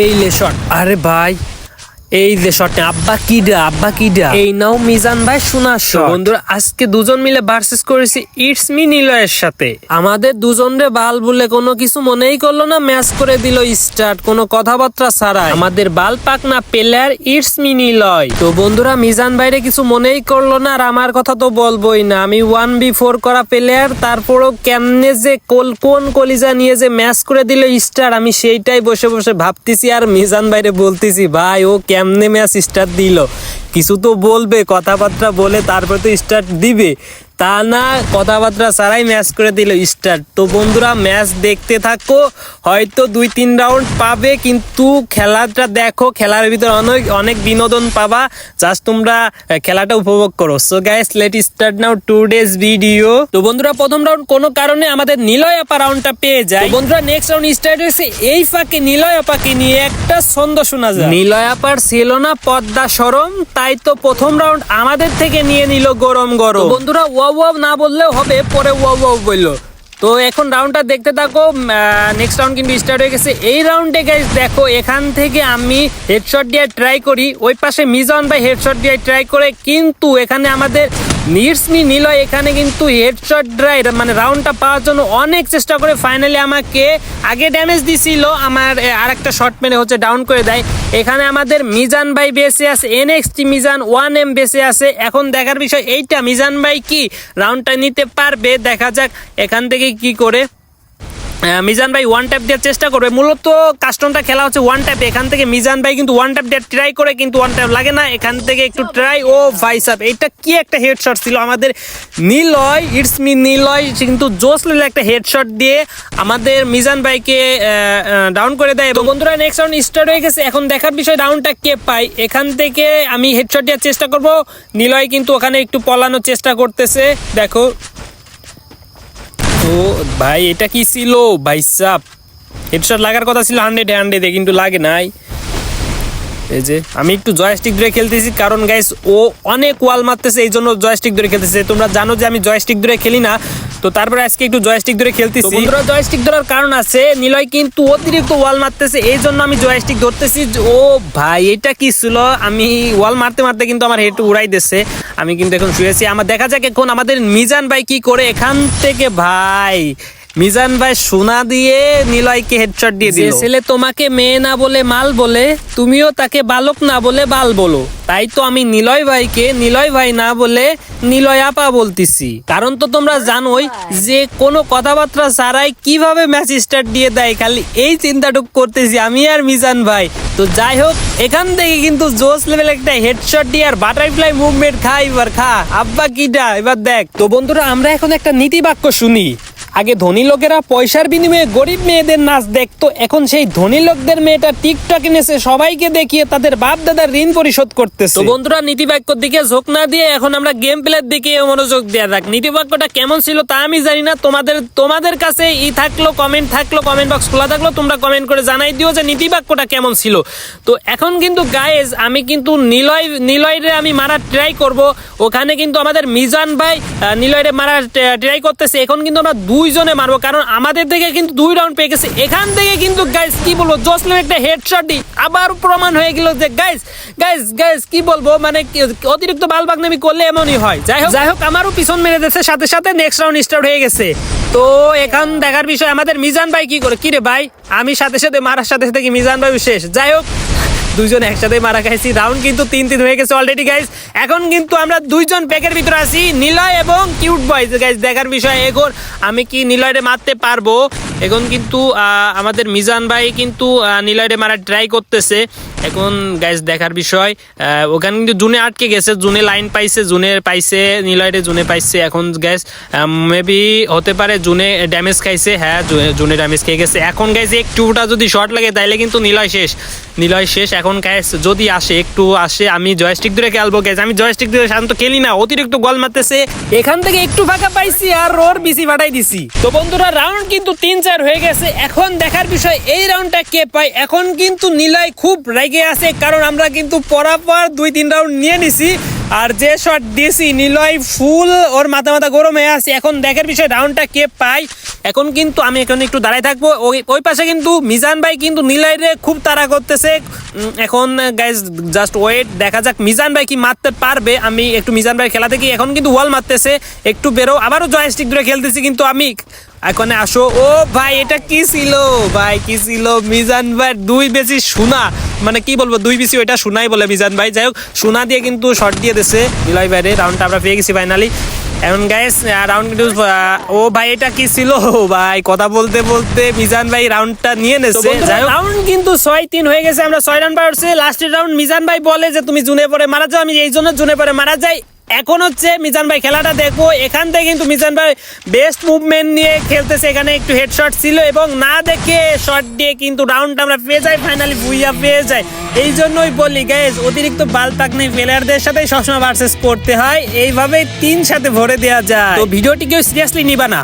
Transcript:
এই লেশন। আরে ভাই এই যে শট আব্বা কিডা আব্বা কিডা। এই নাও মিজান ভাই শোনা বন্ধুরা আজকে দুজন মিলে ভার্সেস করেছি ইটস মি নিলয়ের সাথে। আমাদের দুজন রে বাল বলে কোনো কিছু মনেই করল না ম্যাচ করে দিল স্টার্ট কোনো কথাবার্তা ছাড়াই। আমাদের বাল পাক না প্লেয়ার ইটস মি নিলয়। তো বন্ধুরা মিজান ভাইরে কিছু মনেই করল না আর আমার কথা তো বলবোই না। আমি ওয়ান বি ফোর করা প্লেয়ার তারপরও কেমনে যে কোল কোন কলিজা নিয়ে যে ম্যাচ করে দিল স্টার আমি সেইটাই বসে বসে ভাবতেছি আর মিজান ভাইরে বলতেছি ভাই ও কেমনে ম্যাচ স্টার্ট দিল। কিছু তো বলবে কথাবার্তা বলে তারপরে তো স্টার্ট দিবে। তা না, কথাবার্তা ছাড়াই ম্যাচ করে দিল স্টার্ট তো বন্ধুরা ম্যাচ দেখতে থাকো, হয়তো দুই, তিন রাউন্ড পাবে, কিন্তু খেলাটা দেখো, খেলার ভিতরে অনেক অনেক বিনোদন পাবা। জাস্ট তোমরা খেলাটা উপভোগ করো। So guys let start now today's video তো বন্ধুরা, প্রথম রাউন্ড কোনো কারণে আমাদের নিলয় আপা রাউন্ডটা পেয়ে যায়। বন্ধুরা নেক্সট রাউন্ড স্টার্ট হয়েছে, এই ফাঁকে নিলয় আপাকে নিয়ে একটা ছন্দ শোনা যায় নিলয় আপার ছিল না পদ্মা সরম তাই তো প্রথম রাউন্ড আমাদের থেকে নিয়ে নিল গরম গরম। বন্ধুরা ওয়াও ওয়াও না বললেও হবে, পরে ওয়াও ওয়াও বলল। তো এখন রাউন্ডটা দেখতে থাকো নেক্সট রাউন্ড কিন্তু স্টার্ট হয়ে গেছে। এই রাউন্ডে গাইস দেখো, এখান থেকে আমি হেডশট দিয়ে ট্রাই করি। ওই পাশে মিজন ভাই হেডশট দিয়ে ট্রাই করে, কিন্তু এখানে আমাদের নির্সমি নিল এখানে কিন্তু হেডশট ড্রাই মানে রাউন্ডটা পাওয়ার জন্য অনেক চেষ্টা করে ফাইনালি আমাকে আগে ড্যামেজ দিছিল, আমার আর একটা শট মেরে হচ্ছে ডাউন করে দেয়। এখানে আমাদের মিজান ভাই বেঁচে আছে এনএক্সটি মিজান ওয়ান এম বেসে আছে। এখন দেখার বিষয়, এইটা মিজান ভাই কি? রাউন্ডটা নিতে পারবে, দেখা যাক, এখান থেকে কি করে। মিজান ভাই ওয়ান ট্যাপ দেওয়ার চেষ্টা করবে। মূলত কাস্টমটা খেলা হচ্ছে ওয়ান ট্যাপ এখান থেকে মিজান ভাই কিন্তু ওয়ান ট্যাপ দেওয়ার ট্রাই করে কিন্তু ওয়ান ট্যাপ লাগে না। এখান থেকে একটু ট্রাই ও ভাই সাব এটা কি একটা হেডশট ছিল আমাদের? নীলয় ইটস মি নীলয়, কিন্তু জোস লেলে একটা হেডশট দিয়ে আমাদের মিজান ভাইকে ডাউন করে দেয়। এবং বন্ধুরা নেক্সট রাউন্ড স্টার্ট হয়ে গেছে। এখন দেখার বিষয় রাউন্ডটা কে পায়। এখান থেকে আমি হেডশট দেওয়ার চেষ্টা করব। নীলয় কিন্তু ওখানে একটু পলানোর চেষ্টা করতেছে। দেখো ও ভাই, এটা কি ছিল? ভাই সাপ হেডশট লাগার কথা ছিল হান্ড্রেডে হান্ড্রেডে কিন্তু লাগে নাই। এই যে, আমি একটু জয়স্টিক ধরে খেলতেছি, কারণ গাইস ও অনেক ওয়াল মারতেছে এই জন্য জয়স্টিক ধরে খেলতেছে। তোমরা জানো যে আমি জয়স্টিক ধরে খেলি না তো তারপরে আজকে একটু জয়স্টিক ধরে খেলতেছি। বন্ধুরা জয়স্টিক ধরার কারণ আছে, নিলয় কিন্তু অতিরিক্ত ওয়াল মারতেছে, এই জন্য আমি জয়স্টিক ধরতেছি। ও ভাই, এটা কি ছিল? আমি ওয়াল মারতে মারতে কিন্তু আমার হেড উড়াই দিচ্ছে আমি কিন্তু এখন শুয়েছি। আমার দেখা যাক এখন আমাদের মিজান ভাই কি করে এখান থেকে, ভাই। মিজান ভাই সোনা দিয়ে নিলয়কে হেডশট দিয়ে দিল। ছেলে তোমাকে মেয়ে না বলে মাল বলে তুমিও তাকে বালক না বলে বাল বলো। তাই তো আমি নিলয় ভাইকে নিলয় ভাই না বলে নিলয় আপা বলতেছি। কারণ তো তোমরা জানোই যে কোনো কথাবার্তা ছাড়াই কীভাবে ম্যাচ স্টার্ট দিয়ে দেয় খালি এই চিন্তাটুক করতেছি আমি আর মিজান ভাই। তো যাই হোক এখান থেকে কিন্তু জোস লেভেল একটা হেডশট দিয়ে আর বাটারফ্লাই মুভমেন্ট খা এবার খা। আব্বা কিটা এবার দেখ। তো বন্ধুরা আমরা এখন একটা নীতি বাক্য শুনি। আগে ধনী লোকেরা পয়সার বিনিময়ে গরিব মেয়েদের নাচ দেখতো, এখন সেই ধনী লোকদের মেয়েটা টিকটক এনেছে, সবাইকে দেখিয়ে তাদের বাপ দাদার ঋণ পরিশোধ করতেছে। তো বন্ধুরা নীতি বাক্যর দিকে ঝোঁক না দিয়ে এখন আমরা গেম প্লের দিকে মনোযোগ দেওয়া যাক। নীতি বাক্যটা কেমন ছিল তা আমি জানি না। তোমাদের তোমাদের কাছে ই থাকল কমেন্ট থাকল কমেন্ট বক্স খোলা থাকল, তোমরা কমেন্ট করে জানাই দিও যে নীতি বাক্যটা কেমন ছিল। তো এখন কিন্তু গায়েজ আমি কিন্তু নিলয়, নিলয়রে আমি মারার ট্রাই করব। ওখানে কিন্তু আমাদের মিজান ভাই নিলয়রে মারার ট্রাই করতেছে। এখন কিন্তু আমরা দুইজনে মারবো, কারণ আমাদের থেকে কিন্তু দুই রাউন্ড পেয়ে গেছে। এখান থেকে কিন্তু গাইস কি বলব জসলের একটা হেডশট দি আবার প্রমাণ হয়ে গেল যে গাইস গাইস গাইস কি বলব মানে অতিরিক্ত বাল বাগনামি করলে এমনই হয়। যাই হোক যাই হোক, আমারও পিছন মেরে দিচ্ছে সাথে সাথে নেক্সট রাউন্ড স্টার্ট হয়ে গেছে। তো এখন দেখার বিষয় আমাদের মিজান ভাই কি করে? কি রে ভাই, আমি সাথে সাথে মারার সাথে সাথে কি মিজান ভাই শেষ? যাই হোক দুইজন একসাথে মারা খাইছি। রাউন্ড কিন্তু তিন তিন হয়ে গেছে অলরেডি গাইস এখন কিন্তু আমরা দুইজন প্যাকের ভিতরে আছি, নিলয় এবং কিউট বয় গাইস দেখার বিষয় এখন, আমি কি নিলয়রে মারতে পারব? এখন কিন্তু আমাদের মিজান ভাই কিন্তু নিলয়রে মারার ট্রাই করতেছে। এখন গাইস দেখার বিষয় ওখানে কিন্তু জুনে আটকে গেছে, জুনে লাইন পাইছে, জুনে পাইছে, নিলয়রে জুনে পাইছে। এখন গ্যাস মেবি হতে পারে জুনে ড্যামেজ খাইছে। হ্যাঁ জুনে ড্যামেজ খেয়ে গেছে। এখন গাইস একটুটা যদি শর্ট লাগে, তাইলে কিন্তু নিলয় শেষ। নিলয় শেষ। এখন গ্যাস যদি আসে, একটু আসে, আমি জয়স্টিক ধরে খেলব গ্যাস আমি জয়স্টিক দূরে সাধারণত খেলি না, অতিরিক্ত গোল মারতেছে। এখান থেকে একটু ফাঁকা পাইছি আর ওর বিসি ফাটাই দিছি। তো বন্ধুরা রাউন্ড কিন্তু তিন চার হয়ে গেছে। এখন দেখার বিষয়, এই রাউন্ডটা কে পায়? এখন কিন্তু নিলয় খুব রেগে আছে, কারণ আমরা কিন্তু পরাপর দুই, তিন রাউন্ড নিয়ে নিছি। আর যে শট দিয়েছি নিলয় ফুল ওর মাথা মাথা গরম হয়ে আছে। এখন দেখার বিষয় রাউন্ডটা কে পায়? এখন কিন্তু আমি এখানে একটু দাঁড়ায় থাকব। ওই ওই পাশে কিন্তু মিজান ভাই কিন্তু নিলয় রে খুব তাড়া করতেছে। এখন গাইজ জাস্ট ওয়েট দেখা যাক মিজান ভাই কি মারতে পারবে। আমি একটু মিজান ভাই খেলা দেখি। এখন কিন্তু ওয়াল মারতেছে। একটু বেরো। আবারও জয়স্টিক ধরে খেলতেছি কিন্তু আমি। এখন আসো। ও ভাই, এটা কি ছিল? ভাই, কি ছিল? মিজান ভাই, দুই বেশি সোনা। মানে কি বলব দুই বিসি ওইটা সোনাই বলে মিজান ভাই। যাই হোক সোনা দিয়ে কিন্তু শর্ট দিয়ে দিছে নিলয় বাইরে রাউন্ডটা আমরা পেয়ে গেছি ফাইনালি এখন গাইস রাউন্ড কিন্তু ও ভাই এটা কি ছিল? ভাই কথা বলতে বলতে মিজান ভাই রাউন্ডটা নিয়ে নেছে। রাউন্ড কিন্তু ছয় তিন হয়ে গেছে আমরা ছয় রাউন্ড পাচ্ছি লাস্টের রাউন্ড মিজান ভাই বলে যে তুমি জুনে পরে মারা যাও আমি এই জন্য জুনে পরে মারা যাই। এখন হচ্ছে মিজান ভাই খেলাটা দেখব। এখান থেকে কিন্তু মিজান ভাই বেস্ট মুভমেন্ট নিয়ে খেলতেছে। এখানে একটু হেডশট ছিল এবং না দেখে শট দিয়ে কিন্তু রাউন্ড আমরা পেয়ে যাই ফাইনালি ভুইয়া পেয়ে যাই। এই জন্যই বলি গ্যাস অতিরিক্ত বাল নেই প্লেয়ারদের সাথে সবসময় ভার্সেস করতে হয়। এইভাবে তিন সাথে ভরে দেওয়া যায়। তো ভিডিওটি কেউ সিরিয়াসলি নিবা না।